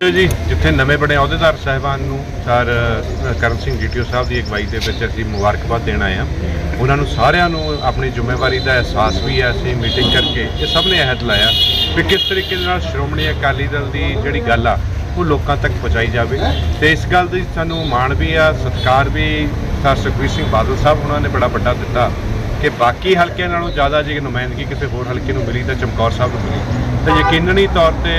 ਜੀ ਜਿੱਥੇ ਨਵੇਂ ਬਣੇ ਅਹੁਦੇਦਾਰ ਸਾਹਿਬਾਨ ਨੂੰ ਸਰ ਕਰਨ ਸਿੰਘ ਜੀਟੀਓ ਸਾਹਿਬ ਦੀ ਅਗਵਾਈ ਦੇ ਵਿੱਚ ਅਸੀਂ ਮੁਬਾਰਕਬਾਦ ਦੇਣ ਆਏ ਹਾਂ। ਉਹਨਾਂ ਨੂੰ ਸਾਰਿਆਂ ਨੂੰ ਆਪਣੀ ਜ਼ਿੰਮੇਵਾਰੀ ਦਾ ਅਹਿਸਾਸ ਵੀ ਹੈ, ਅਸੀਂ ਮੀਟਿੰਗ ਕਰਕੇ ਇਹ ਸਭ ਨੇ ਅਹਿਦ ਲਾਇਆ ਵੀ ਕਿਸ ਤਰੀਕੇ ਦੇ ਨਾਲ ਸ਼੍ਰੋਮਣੀ ਅਕਾਲੀ ਦਲ ਦੀ ਜਿਹੜੀ ਗੱਲ ਆ, ਉਹ ਲੋਕਾਂ ਤੱਕ ਪਹੁੰਚਾਈ ਜਾਵੇ। ਤੇ ਇਸ ਗੱਲ ਦੀ ਸਾਨੂੰ ਮਾਣ ਵੀ ਆ, ਸਤਿਕਾਰ ਵੀ ਸਰ ਸੁਖਬੀਰ ਸਿੰਘ ਬਾਦਲ ਸਾਹਿਬ ਉਹਨਾਂ ਨੇ ਬੜਾ ਵੱਡਾ ਦਿੱਤਾ ਕਿ ਬਾਕੀ ਹਲਕਿਆਂ ਨਾਲੋਂ ਜ਼ਿਆਦਾ ਜੇ ਨੁਮਾਇੰਦਗੀ ਕਿਸੇ ਹੋਰ ਹਲਕੇ ਨੂੰ ਮਿਲੀ ਤਾਂ ਚਮਕੌਰ ਸਾਹਿਬ ਨੂੰ ਮਿਲੀ। ਤਾਂ ਯਕੀਨਨੀ ਤੌਰ ਤੇ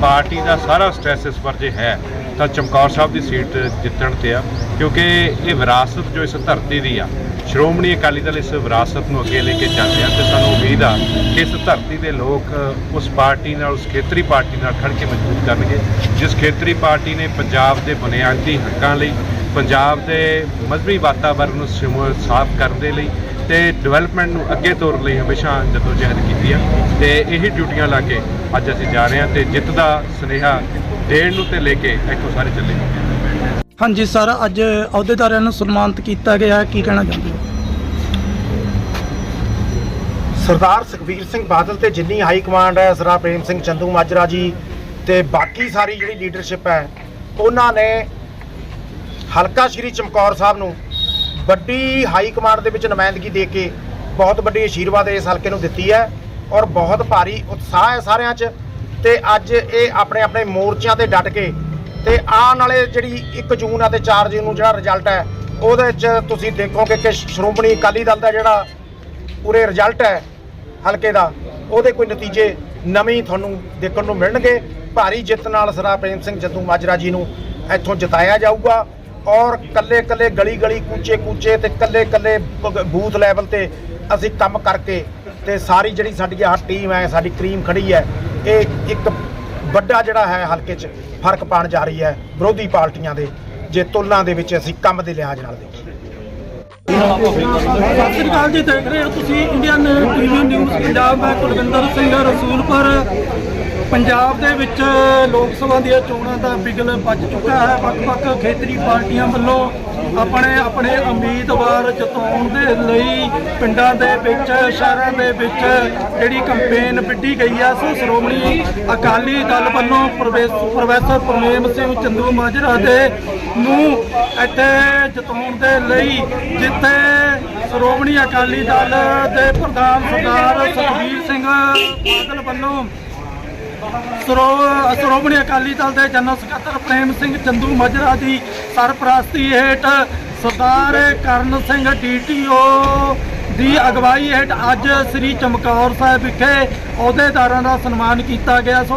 ਪਾਰਟੀ ਦਾ ਸਾਰਾ ਸਟ੍ਰੈਸ ਇਸ ਪਰ ਜੇ ਹੈ, ਤਾਂ ਚਮਕੌਰ ਸਾਹਿਬ ਦੀ ਸੀਟ ਜਿੱਤਣ ਤੇ ਆ, ਕਿਉਂਕਿ ਇਹ ਵਿਰਾਸਤ ਜੋ ਇਸ ਧਰਤੀ ਦੀ ਆ, ਸ਼੍ਰੋਮਣੀ ਅਕਾਲੀ ਦਲ ਇਸ ਵਿਰਾਸਤ ਨੂੰ ਅੱਗੇ ਲੈ ਕੇ ਚੱਲ ਰਿਹਾ ਤੇ ਸਾਨੂੰ ਉਮੀਦ ਆ ਕਿ ਇਸ ਧਰਤੀ ਦੇ ਲੋਕ ਉਸ ਪਾਰਟੀ ਨਾਲ, ਉਸ ਖੇਤਰੀ ਪਾਰਟੀ ਨਾਲ ਖੜ ਕੇ ਮਜ਼ਬੂਤ ਕਰਨਗੇ, ਜਿਸ ਖੇਤਰੀ ਪਾਰਟੀ ਨੇ ਪੰਜਾਬ ਦੇ ਬੁਨਿਆਦੀ ਹੱਕਾਂ ਲਈ ਪੰਜਾਬ ਦੇ ਮਜ਼ਬੀ ਵਾਤਾਵਰਣ ਨੂੰ ਸਮੂਹ ਸਾਫ਼ ਕਰਨ ਦੇ ਲਈ ਤੇ ਡਿਵੈਲਪਮੈਂਟ ਨੂੰ ਅੱਗੇ ਤੋਰਨ ਲਈ ਹਮੇਸ਼ਾ ਜਦੋਜਹਿਦ ਕੀਤੀ ਆ ਤੇ ਇਹੀ ਡਿਊਟੀਆਂ ਲਾ ਕੇ ਅੱਜ ਅਸੀਂ ਜਾ ਰਹੇ ਹਾਂ ਤੇ ਜਿੱਤ ਦਾ ਸੁਨੇਹਾ ਦੇਣ ਨੂੰ ਤੇ ਲੈ ਕੇ ਇੱਥੋਂ ਸਾਰੇ ਚੱਲੇ ਹਾਂਜੀ ਸਰ ਅੱਜ ਅਹੁਦੇਦਾਰਾਂ ਨੂੰ ਸਨਮਾਨਿਤ ਕੀਤਾ ਗਿਆ ਕੀ ਕਹਿਣਾ ਚਾਹੁੰਦੇ ਹੋ? ਸਰਦਾਰ ਸੁਖਬੀਰ ਸਿੰਘ ਬਾਦਲ ਤੇ ਜਿੰਨੀ ਹਾਈ ਕਮਾਂਡ ਹੈ ਸਰਦਾਰ ਪ੍ਰੇਮ ਸਿੰਘ ਚੰਦੂ ਮਾਜਰਾ ਜੀ ਤੇ ਬਾਕੀ ਸਾਰੀ ਜਿਹੜੀ ਲੀਡਰਸ਼ਿਪ ਹੈ ਉਹਨਾਂ ਨੇ ਹਲਕਾ ਸ਼੍ਰੀ ਚਮਕੌਰ ਸਾਹਿਬ ਨੂੰ ਵੱਡੀ ਹਾਈ ਕਮਾਂਡ ਦੇ ਵਿੱਚ ਨੁਮਾਇੰਦਗੀ ਦੇ ਕੇ ਬਹੁਤ ਵੱਡੀ ਆਸ਼ੀਰਵਾਦ ਇਸ ਹਲਕੇ ਨੂੰ ਦਿੱਤੀ ਹੈ ਔਰ ਬਹੁਤ ਭਾਰੀ ਉਤਸ਼ਾਹ ਹੈ ਸਾਰਿਆਂ 'ਚ ਤੇ ਅੱਜ ਇਹ ਆਪਣੇ ਆਪਣੇ ਮੋਰਚਿਆਂ ਤੇ ਡਟ ਕੇ ਤੇ ਆਉਣ ਵਾਲੇ ਜਿਹੜੀ 1 ਜੂਨ ਅਤੇ 4 ਜੂਨ ਨੂੰ ਜਿਹੜਾ ਰਿਜ਼ਲਟ ਹੈ, ਉਹਦੇ 'ਚ ਤੁਸੀਂ ਦੇਖੋਗੇ ਕਿ ਸ਼੍ਰੋਮਣੀ ਅਕਾਲੀ ਦਲ ਦਾ ਜਿਹੜਾ ਪੂਰੇ ਰਿਜ਼ਲਟ ਹੈ ਹਲਕੇ ਦਾ, ਉਹਦੇ ਕੋਈ ਨਤੀਜੇ ਨਵੇਂ ਤੁਹਾਨੂੰ ਦੇਖਣ ਨੂੰ ਮਿਲਣਗੇ। ਭਾਰੀ ਜਿੱਤ ਨਾਲ ਸਰਦਾਰ ਪ੍ਰੇਮ ਸਿੰਘ ਜੱਦੂ ਮਾਜਰਾ ਜੀ ਨੂੰ ਇੱਥੋਂ ਜਿਤਾਇਆ ਜਾਊਗਾ। ਔਰ ਕੱਲੇ ਕੱਲੇ ਗਲੀ ਗਲੀ ਕੂਚੇ ਕੂਚੇ ਤੇ ਕੱਲੇ ਕੱਲੇ ਬੂਥ ਲੈਵਲ ਤੇ ਅਸੀਂ ਕੰਮ ਕਰਕੇ ਤੇ ਸਾਰੀ ਜਿਹੜੀ ਸਾਡੀ ਆਹ ਟੀਮ ਹੈ, ਸਾਡੀ ਕਰੀਮ ਖੜੀ ਹੈ, ਇਹ ਇੱਕ ਵੱਡਾ ਜਿਹੜਾ ਹੈ ਹਲਕੇ 'ਚ ਫ਼ਰਕ ਪਾਉਣ ਜਾ ਰਹੀ ਹੈ ਵਿਰੋਧੀ ਪਾਰਟੀਆਂ ਦੇ, ਜੇ ਤੁਲਨਾ ਦੇ ਵਿੱਚ ਅਸੀਂ ਕੰਮ ਦੇ ਲਿਹਾਜ਼ ਨਾਲ ਦੇਖੀਏ। ਸਤਿ ਸ੍ਰੀ ਅਕਾਲ ਜੀ, ਦੇਖ ਰਹੇ ਹੋ ਤੁਸੀਂ ਇੰਡੀਅਨ ਟੀਵੀ ਨਿਊਜ਼ ਪੰਜਾਬ ਮੈਂ ਕੁਲਵਿੰਦਰ ਸਿੰਘ ਰਸੂਲਪੁਰ ਪੰਜਾਬ ਦੇ ਵਿੱਚ ਲੋਕ ਸਭਾ ਦੀਆਂ ਚੋਣਾਂ ਦਾ ਬਿਗਲ ਵੱਜ ਚੁੱਕਾ ਹੈ। ਵੱਖ-ਵੱਖ ਖੇਤਰੀ ਪਾਰਟੀਆਂ ਵੱਲੋਂ ਆਪਣੇ ਆਪਣੇ ਉਮੀਦਵਾਰ ਜਿਤਾਉਣ ਦੇ ਲਈ ਪਿੰਡਾਂ ਦੇ ਵਿੱਚ, ਸ਼ਹਿਰਾਂ ਦੇ ਵਿੱਚ ਜਿਹੜੀ ਕੰਪੇਨ ਵਿੱਢੀ ਗਈ ਹੈ ਸੋ ਸ਼੍ਰੋਮਣੀ ਅਕਾਲੀ ਦਲ ਵੱਲੋਂ ਪ੍ਰੋਫੈਸ- ਪ੍ਰੋਫੈਸਰ ਪ੍ਰਮੇਮ ਸਿੰਘ ਚੰਦੂ ਮਾਜਰਾ ਦੇ ਨੂੰ ਇੱਥੇ ਜਿਤਾਉਣ ਦੇ ਲਈ ਜਿੱਥੇ ਸ਼੍ਰੋਮਣੀ ਅਕਾਲੀ ਦਲ ਦੇ ਪ੍ਰਧਾਨ ਸਰਦਾਰ ਸੁਖਬੀਰ ਸਿੰਘ ਬਾਦਲ ਵੱਲੋਂ ਸ਼੍ਰੋਮਣੀ ਅਕਾਲੀ ਦਲ ਦੇ ਜਨਰਲ ਸਕੱਤਰ ਪ੍ਰੇਮ ਸਿੰਘ ਚੰਦੂ ਮਜਰਾ ਦੀ ਸਰਪ੍ਰਸਤੀ ਹੇਠ ਸਰਦਾਰ ਕਰਨ ਸਿੰਘ ਡੀਟੀਓ ਦੀ ਅਗਵਾਈ ਹੇਠ ਅੱਜ ਸ੍ਰੀ ਚਮਕੌਰ ਸਾਹਿਬ ਵਿਖੇ ਅਹੁਦੇਦਾਰਾਂ ਦਾ ਸਨਮਾਨ ਕੀਤਾ ਗਿਆ। ਸੋ